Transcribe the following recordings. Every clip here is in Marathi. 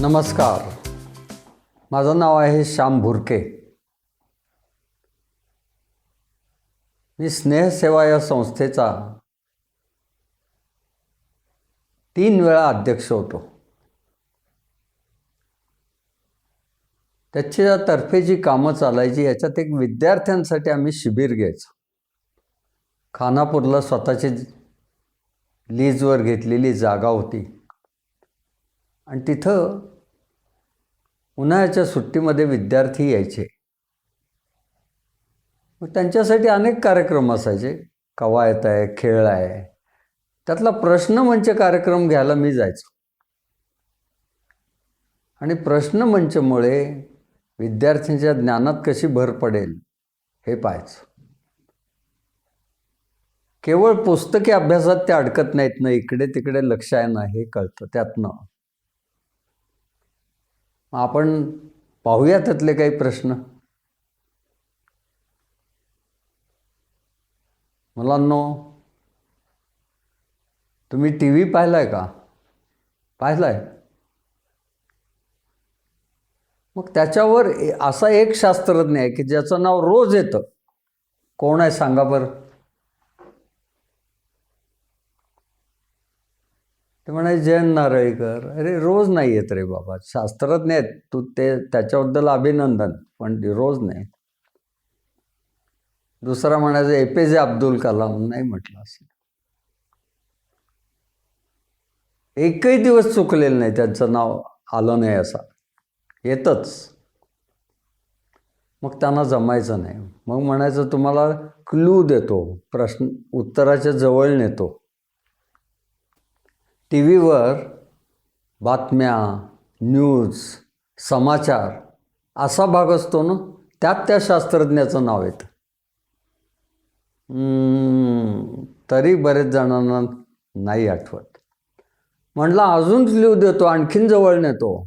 नमस्कार. माझं नाव आहे श्याम भुरके. मी स्नेहसेवा या संस्थेचा तीन वेळा अध्यक्ष होतो. त्याच्यातर्फे जी कामं चालायची याच्यात एक विद्यार्थ्यांसाठी आम्ही शिबिर घ्यायचो. खानापूरला स्वतःची लीजवर घेतलेली जागा होती. आणि तिथं उन्हाळ्याच्या सुट्टीमध्ये विद्यार्थी यायचे. मग त्यांच्यासाठी अनेक कार्यक्रम असायचे. कवायत आहे खेळ आहे. त्यातला प्रश्नमंच कार्यक्रम घ्यायला मी जायचो. आणि प्रश्नमंचमुळे विद्यार्थ्यांच्या ज्ञानात कशी भर पडेल हे पाहायचं. केवळ पुस्तकी अभ्यासात ते अडकत नाहीत ना इकडे तिकडे लक्ष आहे ना हे कळतं. त्यातनं आपण पाहूया त्यातले काही प्रश्न. मुलांनो तुम्ही टी व्ही पाहिलाय का? पाहिलाय. मग त्याच्यावर असा एक शास्त्रज्ञ आहे की ज्याचं नाव रोज येतं. कोण आहे? सांगा बरं. ते म्हणाले जयंत नारळीकर अरे रोज नाही येत रे बाबा शास्त्रज्ञ आहेत तू ते त्याच्याबद्दल अभिनंदन पण रोज नाही. दुसरा म्हणायचं ए पी जे अब्दुल कलाम नाही म्हटलं असं. एकही दिवस चुकलेलं नाही त्यांचं नाव आलं नाही असा. येतच. मग त्यांना जमायचं नाही. मग म्हणायचं तुम्हाला क्लू देतो प्रश्न उत्तराच्या जवळ नेतो. टी व्हीवर बातम्या न्यूज समाचार असा भाग असतो ना त्यात त्या शास्त्रज्ञाचं नाव येतं. तरी बरेच जणांना नाही आठवत. म्हटलं अजून लिहू देतो आणखीन जवळ नेतो.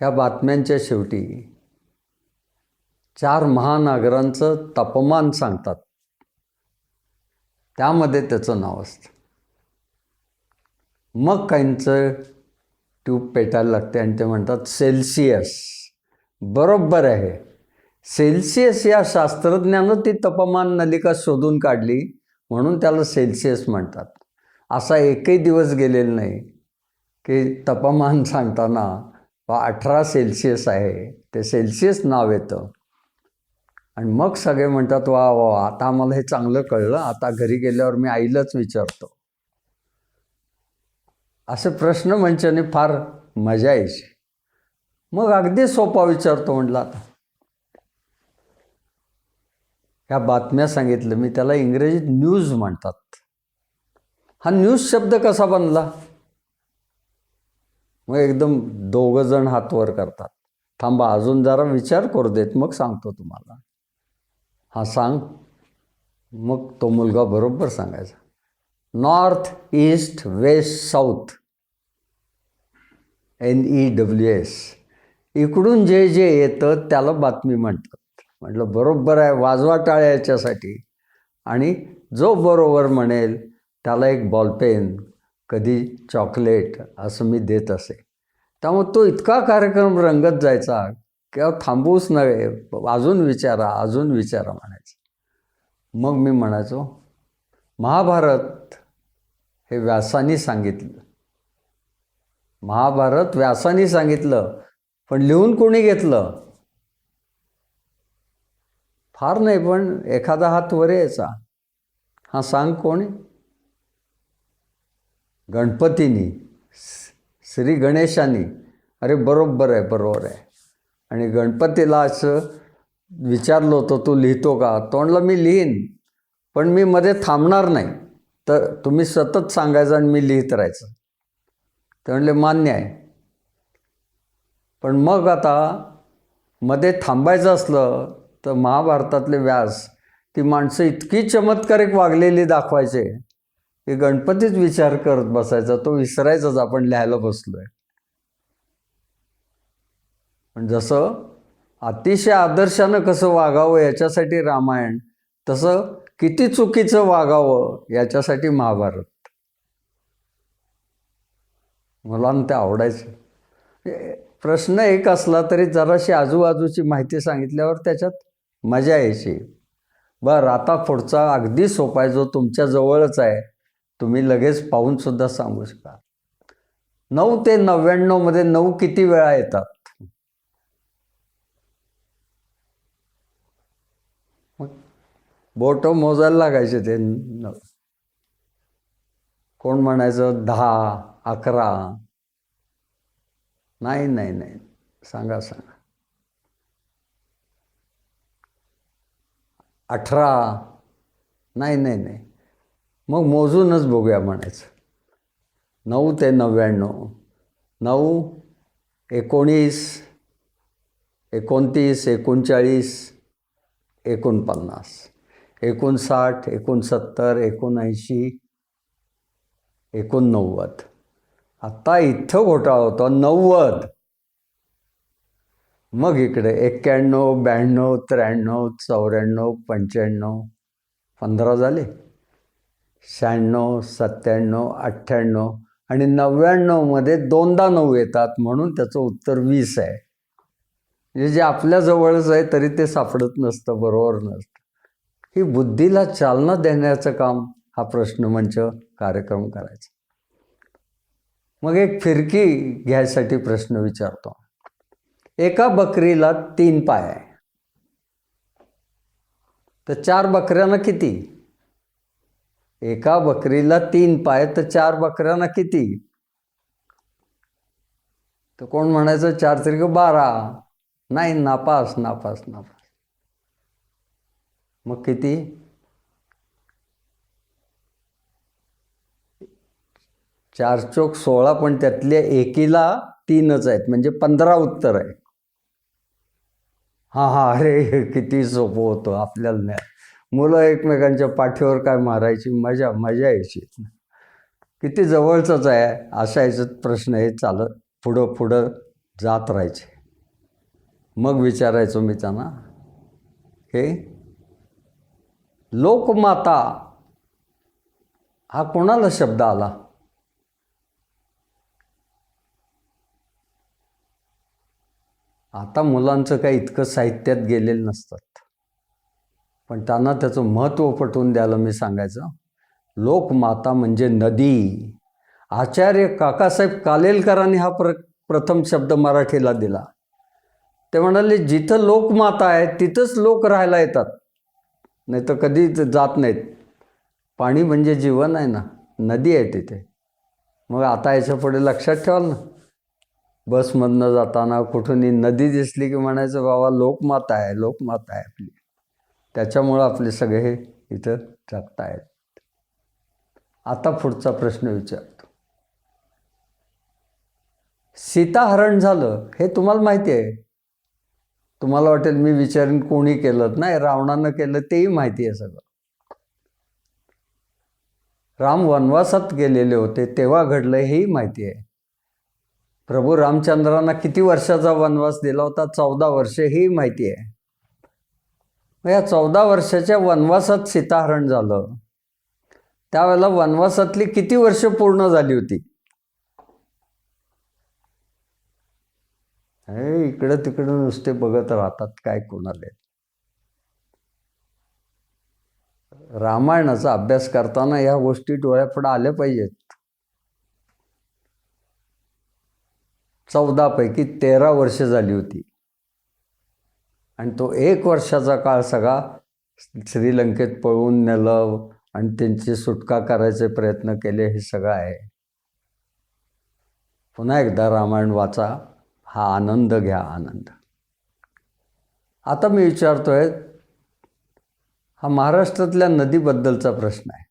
ह्या बातम्यांच्या शेवटी चार महानगरांचं तापमान सांगतात. त्यामध्ये त्याचं नाव असतं. मग काहींचं ट्यूब पेटायला लागते आणि ते म्हणतात सेल्सियस बरोबर आहे. सेल्सियस या शास्त्रज्ञानं ती तापमान नलिका शोधून काढली म्हणून त्याला सेल्सियस म्हणतात. असा एकही दिवस गेलेला नाही की तापमान सांगताना अठरा सेल्सिअस आहे. ते सेल्सियस नाव येतं. आणि मग सगळे म्हणतात वा वा आता आम्हाला हे चांगलं कळलं. आता घरी गेल्यावर मी आईलाच विचारतो. असे प्रश्न मंचाने फार मजा यायची. मग अगदी सोपा विचारतो म्हटलं आता. ह्या बातम्या सांगितलं मी त्याला इंग्रजीत न्यूज म्हणतात. हा न्यूज शब्द कसा बनला? मग एकदम दोघं जण हातवर करतात. थांबा अजून जरा विचार करू देत मग सांगतो तुम्हाला. हा सांग मग तो मुलगा बरोबर सांगायचा. North east west south N E W S इकडून जे जे येतं त्याला बातमी म्हणतात. म्हटलं बरोबर आहे वाजवा टाळ्या याच्यासाठी. आणि जो बरोबर म्हणेल त्याला एक बॉलपेन कधी चॉकलेट असं मी देत असे. त्यामुळे तो इतका कार्यक्रम रंगत जायचा किंवा थांबूच नव्हे अजून विचारा अजून विचारा म्हणायचं. मग मी म्हणायचो महाभारत हे व्यासानी सांगितलं. महाभारत व्यासानी सांगितलं पण लिहून कोणी घेतलं? फार नाही पण एखादा हात वर यायचा. हा सांग कोणी गणपतीनी श्री गणेशानी. अरे बरोबर आहे बरोबर आहे. आणि गणपतीला असं विचारलं होतं तू लिहितो का? तोंडला मी लिहीन पण मी मध्ये थांबणार नाही. तर तुम्ही सतत सांगायचं आणि मी लिहित राहायचं. ते म्हणले मान्य आहे. पण मग आता मध्ये थांबायचं असलं तर महाभारतातले व्यास ती माणसं इतकी चमत्कारिक वागलेली दाखवायचे की गणपतीच विचार करत बसायचा तो विसरायचाच आपण लिहायला बसलोय. पण जसं अतिशय आदर्शानं कसं वागावं याच्यासाठी रामायण तसं किती चुकीचं वागावं याच्यासाठी महाभारत. मुलांना ते आवडायचं. प्रश्न एक असला तरी जराशी आजूबाजूची माहिती सांगितल्यावर त्याच्यात मजा यायची. बरं आता पुढचा अगदी सोपा आहे जो तुमच्या जवळच आहे तुम्ही लगेच पाहूनसुद्धा सांगू शकाल. नऊ ते नव्याण्णवमध्ये नऊ किती वेळा येतात मग बोट मोजायला लागायचे ते. कोण म्हणायचं दहा अकरा? नाही नाही नाही. सांगा सांगा. अठरा? नाही नाही नाही. मग मोजूनच बघूया म्हणायचं. नऊ ते नव्याण्णव. नऊ एकोणीस एकोणतीस एकोणचाळीस एकोणपन्नास. एकोणसाठ एकोणसत्तर एकोणऐंशी एकोणनव्वद. आत्ता इथं घोटाळा होता. नव्वद. मग इकडे एक्क्याण्णव ब्याण्णव त्र्याण्णव चौऱ्याण्णव पंच्याण्णव पंधरा झाले. शहाण्णव सत्त्याण्णव अठ्ठ्याण्णव आणि नव्याण्णवमध्ये दोनदा नऊ येतात म्हणून त्याचं उत्तर वीस आहे. म्हणजे जे आपल्या जवळच आहे तरी ते सापडत नसतं बरोबर नसतं. ही बुद्धीला चालना देण्याचं काम हा प्रश्नमंच कार्यक्रम करायचा. मग एक फिरकी घ्यायसाठी प्रश्न विचारतो. एका बकरीला तीन पाय आहे तर चार बकऱ्यांना किती? एका बकरीला तीन पाय तर चार बकऱ्यांना किती? तर कोण म्हणायचं चार त्रिक बारा. नाही नापास नापास नापास. मग किती? चार चोक सोळा पण त्यातल्या एकीला तीनच आहेत. म्हणजे पंधरा उत्तर आहे. हां हां अरे किती सोपं होतं आपल्याला नाही मुलं एकमेकांच्या पाठीवर काय मारायची? मजा मजा यायची. किती जवळचंच आहे असायचं प्रश्न हे चालत पुढं पुढं जात राहायचे. मग विचारायचो मी त्यांना. हे? लोकमाता हा कोणाला शब्द आला? आता मुलांचं काही इतकं साहित्यात गेलेलं नसतात. पण त्यांना त्याचं महत्त्व पटवून द्यायला मी सांगायचं. लोकमाता म्हणजे नदी. आचार्य काकासाहेब कालेलकरांनी हा प्र प्रथम शब्द मराठीला दिला. ते म्हणाले जिथं लोकमाता आहे तिथंच लोक राहायला येतात. नाही तर कधी जात नाहीत. पाणी म्हणजे जीवन आहे ना. नदी आहे तिथे. मग आता याच्यापुढे लक्षात ठेवाल ना. बसमधनं जाताना कुठूनही नदी दिसली की म्हणायचं बाबा लोकमाता आहे लोकमाता आहे आपली. त्याच्यामुळं आपले सगळे हे इथं जगतायत. आता पुढचा प्रश्न विचारतो. सीताहरण झालं हे तुम्हाला माहिती आहे. तुम्हाला वाटेल मी विचारेन कोणी केलं नाही रावणानं केलं तेही माहिती आहे सगळं. राम वनवासात गेलेले होते तेव्हा घडलं हेही माहिती आहे. प्रभू रामचंद्रांना किती वर्षाचा वनवास दिला होता? चौदा वर्षे ही माहिती आहे. मग या चौदा वर्षाच्या वनवासात सीताहरण झालं. त्यावेळेला वनवासातली किती वर्ष पूर्ण झाली होती? हे इकडं तिकडं नुसते बघत राहतात काय कोणाले? रामायणाचा अभ्यास करताना या गोष्टी डोळ्यापुढे आल्या पाहिजेत. चौदापैकी तेरा वर्ष झाली होती. आणि तो एक वर्षाचा काळ सगळा श्रीलंकेत पळवून नेलं आणि त्यांची सुटका करायचे प्रयत्न केले हे सगळं आहे. पुन्हा एकदा रामायण वाचा. हा आनंद घ्या आनंद. आता मी विचारतोय हा महाराष्ट्रातल्या नदीबद्दलचा प्रश्न आहे.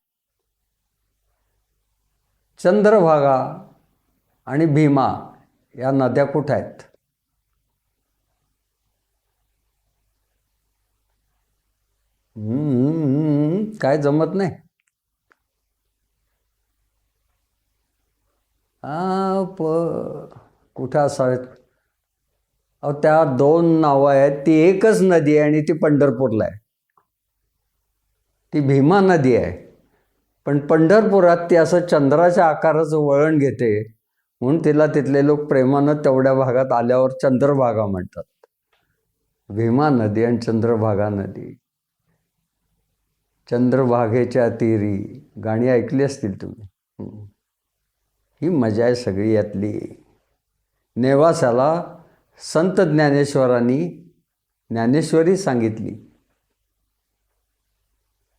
चंद्रभागा आणि भीमा या नद्या कुठं आहेत? हम्म, काय जमत नाही. प कुठं असावेत? अहो त्या दोन नावं आहेत. ती एकच नदी आहे आणि ती पंढरपूरला आहे. ती भीमा नदी आहे. पण पंढरपुरात ती असं चंद्राच्या आकाराचं वळण घेते. म्हणून तिला तिथले लोक प्रेमानं तेवढ्या भागात आल्यावर चंद्रभागा म्हणतात. भीमा नदी आणि चंद्रभागा नदी. चंद्रभागेच्या तीरी. गाणी ऐकली असतील तुम्ही? ही मजा आहे सगळी यातली. नेवासाला संत ज्ञानेश्वरांनी ज्ञानेश्वरी सांगितली.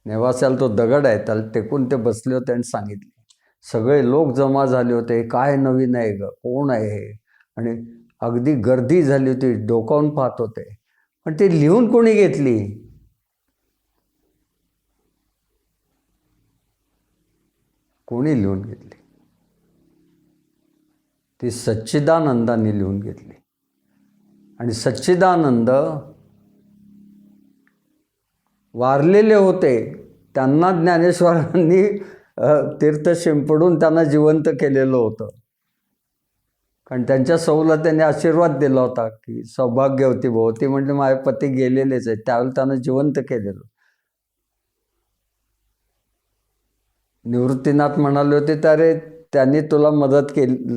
नेवासाला तो दगड आहे त्याला टेकून ते बसले होते आणि सांगितले. सगळे लोक जमा झाले होते काय नवीन आहे ग कोण आहे हे? आणि अगदी गर्दी झाली होती डोकावून पाहत होते. पण ते लिहून कोणी घेतली? कोणी लिहून घेतली? ती सच्चिदानंदांनी लिहून घेतली. आणि सच्चिदानंद वारलेले होते. त्यांना ज्ञानेश्वरांनी तीर्थ शिंपडून त्यांना जिवंत केलेलं होतं. कारण त्यांच्या सौला त्यांनी आशीर्वाद दिला होता की सौभाग्यवती भोवती म्हणजे माझे पती गेलेलेच आहेत. त्यावेळेला त्यांना जिवंत केलेलं. निवृत्तीनाथ म्हणाले होते तर त्यांनी तुला मदत केली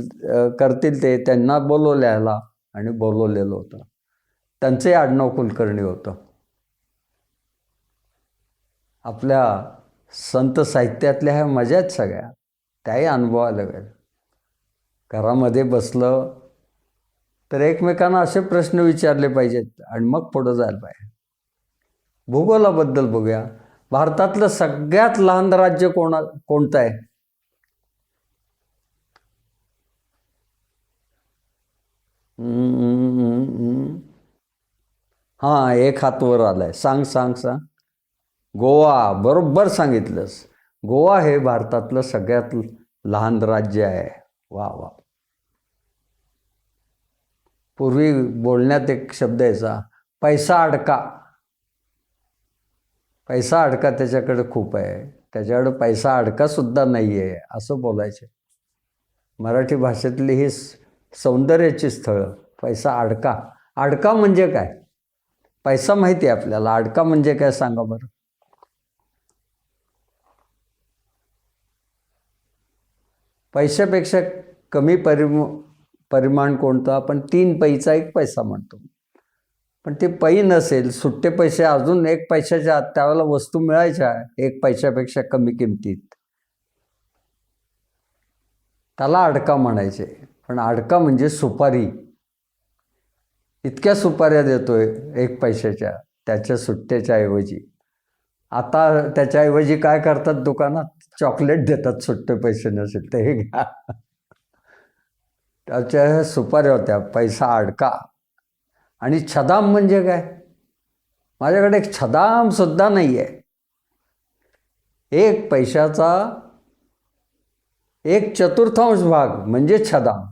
करतील ते. त्यांना बोलवल्याला आणि बोलवलेलं होतं. त्यांचंही आडनाव कुलकर्णी होतं. आपल्या संत साहित्यातल्या ह्या मजा आहेत सगळ्या. त्याही अनुभवायला गेलं घरामध्ये बसलं तर एकमेकांना असे प्रश्न विचारले पाहिजेत आणि मग पुढं जायला पाहिजे. भूगोलाबद्दल बघूया. भारतातलं सगळ्यात लहान राज्य कोणा कोणतं आहे? हां एक हात वर आलाय. सांग सांग सांग. गोवा बरोबर सांगितलंस. गोवा हे भारतातलं सगळ्यात लहान राज्य आहे. वा वा. पूर्वी बोलण्यात एक शब्द यायचा पैसा अडका. पैसा अडका त्याच्याकडे खूप आहे. त्याच्याकडे पैसा अडका सुद्धा नाही आहे असं बोलायचे. मराठी भाषेतली ही सौंदर्याची स्थळं पैसा अडका. अडका म्हणजे काय? पैसा माहिती आहे आपल्याला. अडका म्हणजे काय सांगा बरं? पैशापेक्षा कमी परिम परिमाण कोणतं? आपण तीन पैचा एक पैसा म्हणतो. पण ते पै नसेल सुट्टे पैसे अजून एक पैशाच्या आत त्यावेळेला वस्तू मिळायच्या एक पैशापेक्षा कमी किमतीत. त्याला अडका म्हणायचे. पण अडका म्हणजे सुपारी. इतक्या सुपाऱ्या देतोय एक पैशाच्या त्याच्या सुट्ट्याच्या ऐवजी. आता त्याच्याऐवजी काय करतात दुकानात? चॉकलेट देतात सुट्टे पैसे नसेल ते घ्या. त्याच्या ह्या सुपाऱ्या होत्या पैसा अडका. आणि छदाम म्हणजे काय? माझ्याकडे एक छदाम सुद्धा नाही आहे एक पैशाचा एक चतुर्थांश भाग म्हणजे छदाम.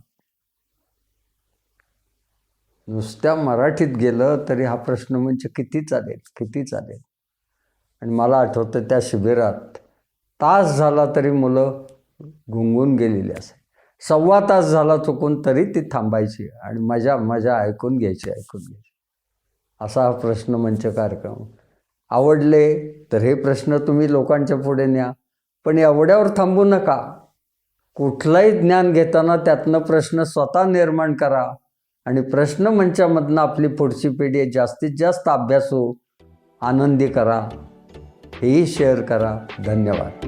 नुसत्या मराठीत गेलं तरी हा प्रश्न म्हणजे किती चालेल किती चालेल? आणि मला आठवतं त्या शिबिरात तास झाला तरी मुलं गुंगून गेलेली असे सव्वा तास झाला चुकून तरी ती थांबायची आणि मजा मजा ऐकून घ्यायची ऐकून घ्यायची. असा हा प्रश्न मंच कार्यक्रम. आवडले तर हे प्रश्न तुम्ही लोकांच्या पुढे न्या पण एवढ्यावर थांबू नका. कुठलाही ज्ञान घेताना त्यातनं प्रश्न स्वतः निर्माण करा. आणि प्रश्न मंचामधनं आपली पुढची पिढी जास्तीत जास्त अभ्यासू आनंदी करा हेही शेअर करा. धन्यवाद.